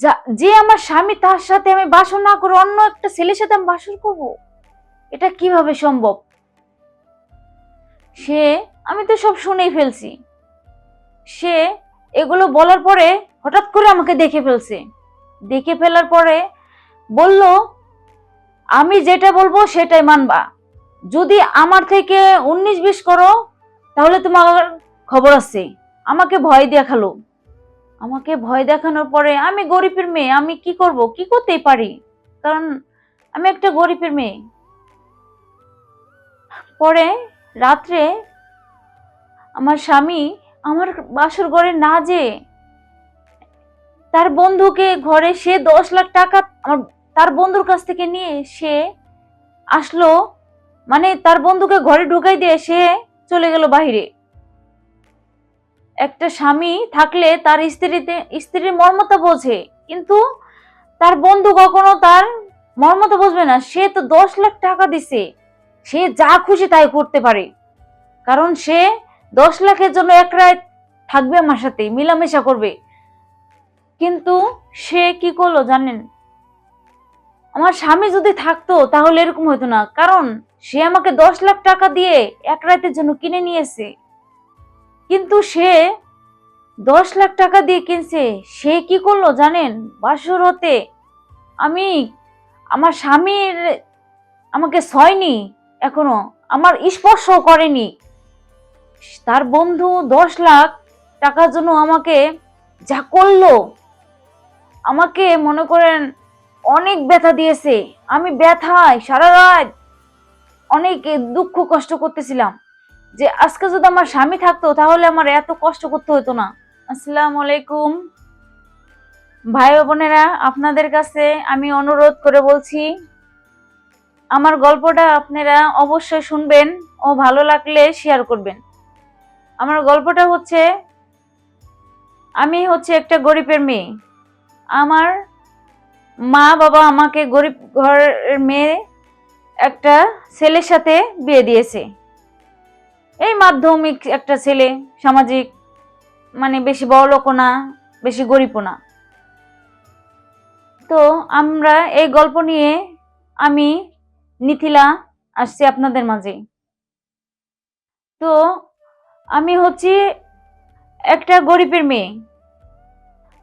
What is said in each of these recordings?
যা- আমার স্বামী তার সাথে আমি বাসর না করে অন্য একটা ছেলের সাথে আমি বাসর করব? এটা কীভাবে সম্ভব? সে, আমি তো সব শুনেই ফেলছি। সে এগুলো বলার পরে হঠাৎ করে আমাকে দেখে ফেলছে। দেখে ফেলার পরে বলল, আমি যেটা বলব সেটাই মানবা। যদি আমার থেকে উনিশ বিশ করো, তাহলে তোমার খবর আছে। আমাকে ভয় দেখাল। আমাকে ভয় দেখানোর পরে আমি গরিবের মেয়ে, আমি কি করব? কি করতেই পারি? কারণ আমি একটা গরিবের মেয়ে। পরে রাত্রে আমার স্বামী আমার বাসর ঘরে না যে তার বন্ধুকে ঘরে সে দশ লাখ টাকা আমার, তার বন্ধুর কাছ থেকে নিয়ে সে আসলো। মানে তার বন্ধুকে ঘরে ঢুকাই দিয়ে সে চলে গেল বাইরে একটা স্বামী থাকলে তার স্ত্রীতে, স্ত্রীর মর্মতা বোঝে, কিন্তু তার বন্ধু কখনো তার মর্মতা বুঝবে না। সে তো দশ লাখ টাকা দিছে, সে যা খুশি তাই করতে পারে। কারণ সে দশ লাখের জন্য এক রাত থাকবে আমার সাথে, মিলামেশা করবে। কিন্তু সে কি করল জানেন? আমার স্বামী যদি থাকতো তাহলে এরকম হতো না। কারণ সে আমাকে দশ লাখ টাকা দিয়ে এক রাতের জন্য কিনে নিয়েছে। কিন্তু সে দশ লাখ টাকা দিয়ে কিনছে। সে কি করল জানেন? বাসর হতে। আমি, আমার স্বামীর আমাকে ছয়নি এখনও। আমার স্পর্শ করেনি। তার বন্ধু দশ লাখ টাকার জন্য আমাকে যা করল, আমাকে মনে করেন অনেক ব্যথা দিয়েছে। আমি ব্যথায় সারা রাত অনেক দুঃখ কষ্ট করতেছিলাম। যে আজকে যদি আমার স্বামী থাকতো, তাহলে আমার এত কষ্ট করতে হতো না। আসসালামু আলাইকুম। ভাই বোনেরা, আপনাদের কাছে আমি অনুরোধ করে বলছি, আমার গল্পটা আপনারা অবশ্যই শুনবেন ও ভালো লাগলে শেয়ার করবেন। আমার গল্পটা হচ্ছে, আমি হচ্ছে একটা গরিবের মেয়ে। আমার মা বাবা আমাকে গরিব ঘরের মেয়ে একটা ছেলের সাথে বিয়ে দিয়েছে। এই মাধ্যমিক একটা ছেলে সামাজিক মানে বেশি বড় লোকও না, বেশি গরিবও না। তো আমরা এই গল্প নিয়ে আমি নিথিলা আসছি আপনাদের মাঝে। তো আমি হচ্ছি একটা গরিবের মেয়ে।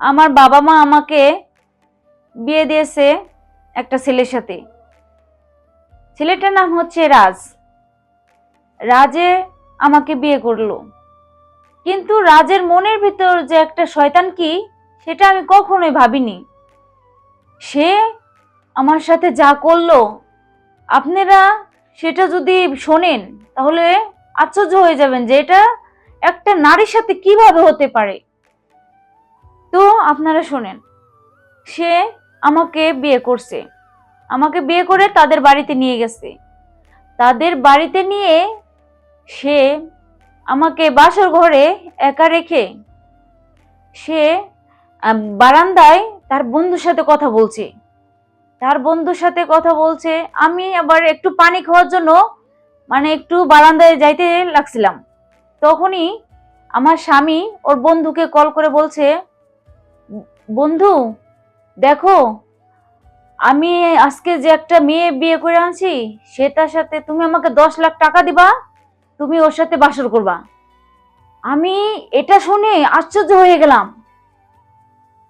আমার বাবা মা আমাকে বিয়ে দিয়েছে একটা ছেলের সাথে। ছেলেটার নাম হচ্ছে রাজ। রাজে আমাকে বিয়ে করল। কিন্তু রাজের মনের ভিতর যে একটা শয়তান কি, সেটা আমি কখনোই ভাবিনি। সে আমার সাথে যা করল, আপনারা সেটা যদি শোনেন, তাহলে আশ্চর্য হয়ে যাবেন যে এটা একটা নারীর সাথে কীভাবে হতে পারে। তো আপনারা শোনেন, সে আমাকে বিয়ে করছে। আমাকে বিয়ে করে তাদের বাড়িতে নিয়ে গেছে। তাদের বাড়িতে নিয়ে সে আমাকে বাসর ঘরে একা রেখে সে বারান্দায় তার বন্ধুর সাথে কথা বলছে। তার বন্ধুর সাথে কথা বলছে। আমি আবার একটু পানি খাওয়ার জন্য মানে একটু বারান্দায় যাইতে লাগছিলাম। তখনই আমার স্বামী ওর বন্ধুকে কল করে বলছে, বন্ধু, দেখো, আমি আজকে যে একটা মেয়ে বিয়ে করে আনছি সেটার সাথে তুমি আমাকে দশ লাখ টাকা দিবা? তুমি ওর সাথে বাসর করবা। আমি এটা শুনে আশ্চর্য হয়ে গেলাম।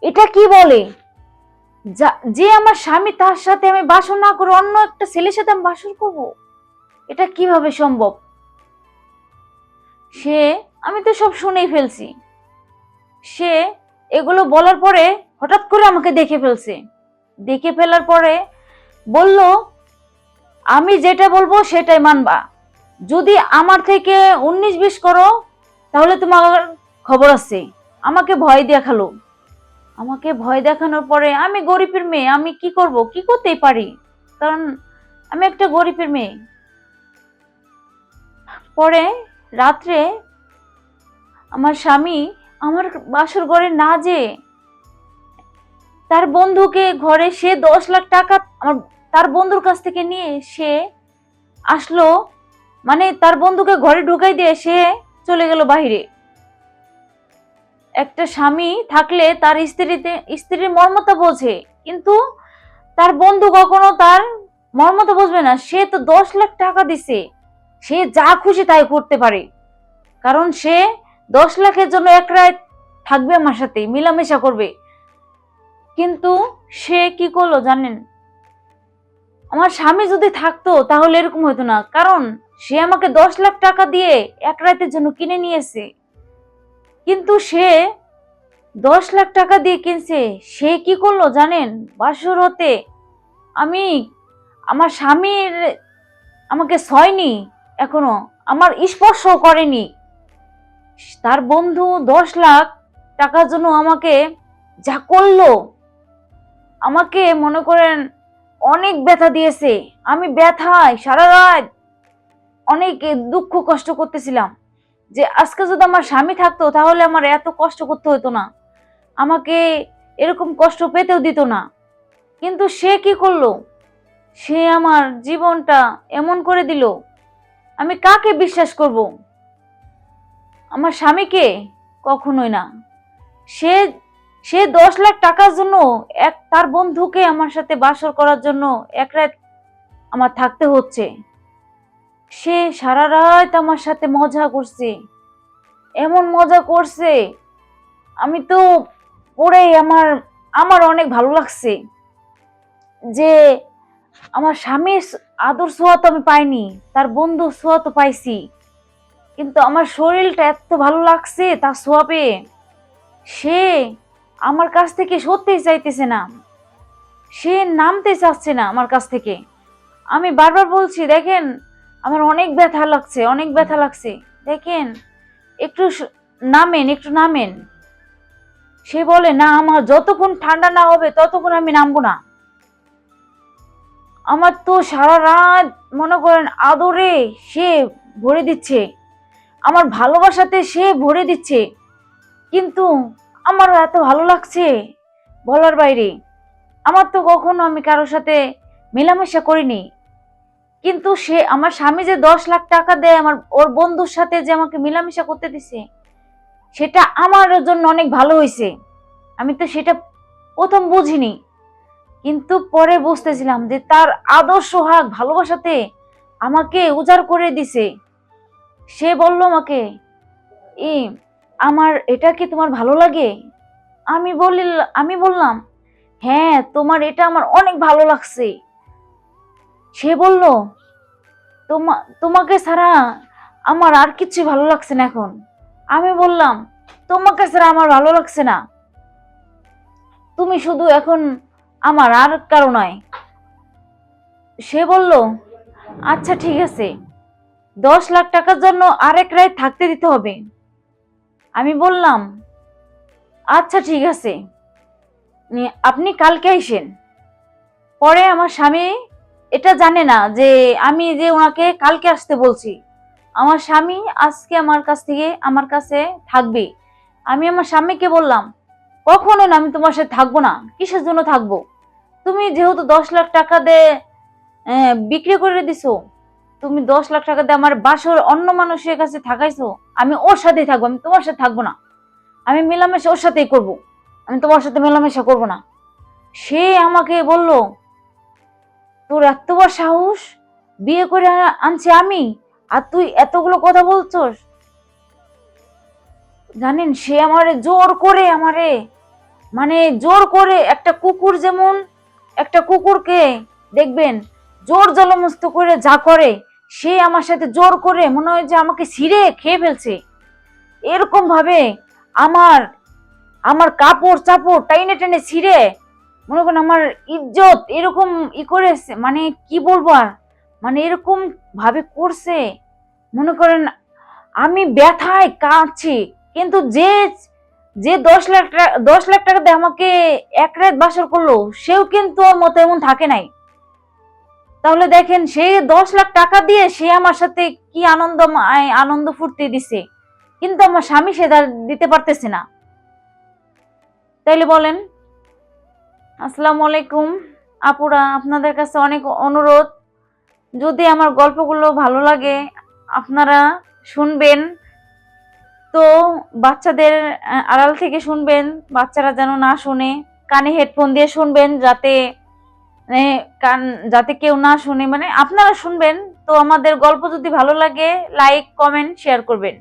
এটা কি বলে? যা- আমার স্বামী তার সাথে আমি বাসর না করে অন্য একটা ছেলের সাথে আমি বাসর করব, এটা কীভাবে সম্ভব? সে, আমি তো সব শুনেই ফেলছি। সে এগুলো বলার পরে হঠাৎ করে আমাকে দেখে ফেলছে। দেখে ফেলার পরে বলল, আমি যেটা বলব সেটাই মানবা। যদি আমার থেকে উনিশ বিশ করো, তাহলে তোমার খবর আছে। আমাকে ভয় দেখাল। আমাকে ভয় দেখানোর পরে আমি গরিবের মেয়ে, আমি কি করব? কি করতেই পারি? কারণ আমি একটা গরিবের মেয়ে। পরে রাত্রে আমার স্বামী আমার বাসর ঘরে না যে তার বন্ধুকে ঘরে সে দশ লাখ টাকা আমার, তার বন্ধুর কাছ থেকে নিয়ে সে আসলো মানে তার বন্ধুকে ঘরে ঢুকাই দিয়ে সে চলে গেল বাইরে একটা স্বামী থাকলে তার স্ত্রীতে, স্ত্রীর মর্মতা বোঝে, কিন্তু তার বন্ধু কখনো তার মর্মতা বুঝবে না। সে তো দশ লাখ টাকা দিছে। সে যা খুশি তাই করতে পারে। কারণ সে দশ লাখের জন্য এক রাত থাকবে আমার সাথে, মিলামেশা করবে। কিন্তু সে কি করল জানেন? আমার স্বামী যদি থাকতো, তাহলে এরকম হতো না। কারণ, সে আমাকে দশ লাখ টাকা দিয়ে এক রাতের জন্য কিনে নিয়েছে। কিন্তু সে দশ লাখ টাকা দিয়ে কিনছে। সে কি করল জানেন? বাসর হতে আমি আমার স্বামীর আমাকে ছয়নি এখনও আমার স্পর্শ করেনি। তার বন্ধু দশ লাখ টাকার জন্য আমাকে যা করল, আমাকে মনে করেন অনেক ব্যথা দিয়েছে। আমি ব্যথায় সারা রাত অনেক দুঃখ কষ্ট করতেছিলাম যে আজকে যদি আমার স্বামী থাকতো তাহলে আমার এত কষ্ট করতে হতো না। আমাকে এরকম কষ্ট পেতেও দিত না। কিন্তু সে কি করল? সে আমার জীবনটা এমন করে দিল। আমি কাকে বিশ্বাস করব? আমার স্বামীকে কখনোই না। সে সে দশ লাখ টাকার জন্য এক, তার বন্ধুকে আমার সাথে বাসর করার জন্য এক রাত আমার থাকতে হচ্ছে। সে সারা রাত আমার সাথে মজা করছে। এমন মজা করছে, আমি তো পড়ে আমার আমার অনেক ভালো লাগছে যে আমার স্বামীর আদর ছোঁয়া তো আমি পাইনি, তার বন্ধু ছোঁয়া তো পাইছি। কিন্তু আমার শরীরটা এত ভালো লাগছে তার ছোঁয়া পেয়ে সে আমার কাছ থেকে সত্যিই চাইতেছে না। সে নামতে চাচ্ছে না আমার কাছ থেকে। আমি বারবার বলছি, দেখেন, আমার অনেক ব্যথা লাগছে, অনেক ব্যথা লাগছে। দেখেন, একটু নামেন একটু নামেন। সে বলে, না, আমার যতক্ষণ ঠান্ডা না হবে, ততক্ষণ আমি নামবো না। আমার তো সারা রাত মনে করেন আদরে সে ভরে দিচ্ছে। আমার ভালোবাসাতে সে ভরে দিচ্ছে। কিন্তু আমার এত ভালো লাগছে বলার বাইরে। আমার তো কখনো আমি কারোর সাথে মেলামেশা করিনি। কিন্তু সে আমার স্বামী যে দশ লাখ টাকা দেয়, আমার ওর বন্ধুর সাথে যে আমাকে মেলামেশা করতে দিছে, সেটা আমার জন্য অনেক ভালো হয়েছে আমি তো সেটা প্রথম বুঝিনি। কিন্তু পরে বুঝতেছিলাম যে তার আদর্শ হাক ভালোবাসাতে আমাকে উজাড় করে দিছে। সে বলল আমাকে ই আমার এটা কি তোমার ভালো লাগে? আমি বলিল আমি বললাম হ্যাঁ তোমার এটা আমার অনেক ভালো লাগছে। সে বলল, তোমা, তোমাকে ছাড়া আমার আর কিছু ভালো লাগছে না এখন। আমি বললাম, তোমাকে ছাড়া আমার ভালো লাগছে না। তুমি শুধু এখন আমার আর কারও নয়। সে বলল আচ্ছা ঠিক আছে। দশ লাখ টাকার জন্য আরেক রায় থাকতে দিতে হবে। আমি বললাম আচ্ছা ঠিক আছে। আপনি কালকে আইসেন। পরে আমার স্বামী এটা জানে না যে আমি যে ওনাকে কালকে আসতে বলছি, আমার স্বামী আজকে আমার কাছ থেকে আমার কাছে থাকবে। আমি আমার স্বামীকে বললাম, কখনো না আমি তোমার সাথে থাকব না, কিসের জন্য থাকব? তুমি যেহেতু দশ লাখ টাকা দিয়ে বিক্রি করে দিছো তুমি দশ লাখ টাকা দিয়ে আমার বাসর অন্য মানুষের কাছে থাকাইছো, আমি ওর সাথেই থাকব, আমি তোমার সাথে থাকব না। আমি মেলামেশা ওর সাথেই করব, আমি তোমার সাথে মেলামেশা করব না। সে আমাকে বলল, তোর এত বড় সাহস, বিয়ে করে আনা- আনছি আমি, আর তুই এতগুলো কথা বলছস? জানেন, সে আমারে জোর করে আমারে মানে জোর করে একটা কুকুর যেমন, একটা কুকুরকে দেখবেন, জোর জলমস্ত করে যা করে সে আমার সাথে জোর করে মনে হয় যে আমাকে ছিঁড়ে খেয়ে ফেলছে। এরকম ভাবে আমার আমার কাপড় চাপড় টাইনে টেনে ছিঁড়ে, মনে করেন আমার ইজ্জত এরকম ই করেছে মানে কি বলব আর? মানে এরকম ভাবে করছে। মনে করেন আমি ব্যথায় কাঁদছি, কিন্তু যে যে দশ লাখ টাকা দশ লাখ টাকা দিয়ে আমাকে এক রাত বাসর করল, সেও কিন্তু ওর মতো এমন থাকে নাই। তাহলে দেখেন, সে দশ লাখ টাকা দিয়ে সে আমার সাথে কি আনন্দ আনন্দ ফুর্তি দিছে। কিন্তু আমার স্বামী সে দিতে পারতেছে না। তাইলে বলেন, আসসালামু আলাইকুম। আপুরা, আপনাদের কাছে অনেক অনুরোধ। যদি আমার গল্পগুলো ভালো লাগে, আপনারা শুনবেন। তো বাচ্চাদের আড়াল থেকে শুনবেন, বাচ্চারা যেন না শুনে। কানে হেডফোন দিয়ে শুনবেন, যাতে মানে কান, যাতে কেউ না শুনে মানে আপনারা শুনবেন, তো আমাদের গল্প যদি ভালো লাগে লাইক কমেন্ট শেয়ার করবেন।